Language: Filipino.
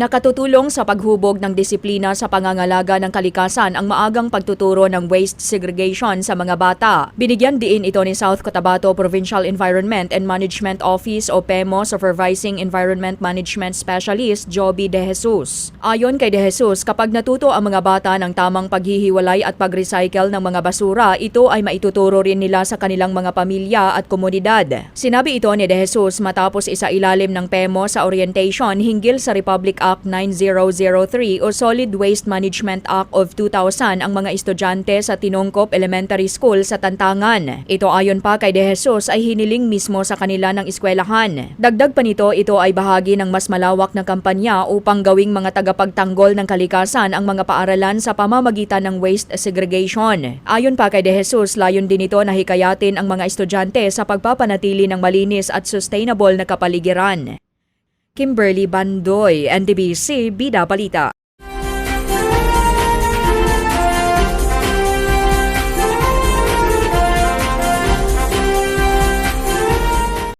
Nakatutulong sa paghubog ng disiplina sa pangangalaga ng kalikasan ang maagang pagtuturo ng waste segregation sa mga bata. Binigyan diin ito ni South Cotabato Provincial Environment and Management Office o PEMO Supervising Environment Management Specialist Joby De Jesus. Ayon kay De Jesus, kapag natuto ang mga bata ng tamang paghihiwalay at pag-recycle ng mga basura, ito ay maituturo rin nila sa kanilang mga pamilya at komunidad. Sinabi ito ni De Jesus matapos isa ilalim ng PEMO sa orientation hinggil sa Republic Act 9003 o Solid Waste Management Act of 2000 ang mga estudyante sa Tinongkop Elementary School sa Tantangan. Ito ayon pa kay De Jesus ay hiniling mismo sa kanila ng eskwelahan. Dagdag pa nito, ito ay bahagi ng mas malawak na kampanya upang gawing mga tagapagtanggol ng kalikasan ang mga paaralan sa pamamagitan ng waste segregation. Ayon pa kay De Jesus, layon din ito na hikayatin ang mga estudyante sa pagpapanatili ng malinis at sustainable na kapaligiran. Kimberly Bandoy, NDBC, Bida Balita.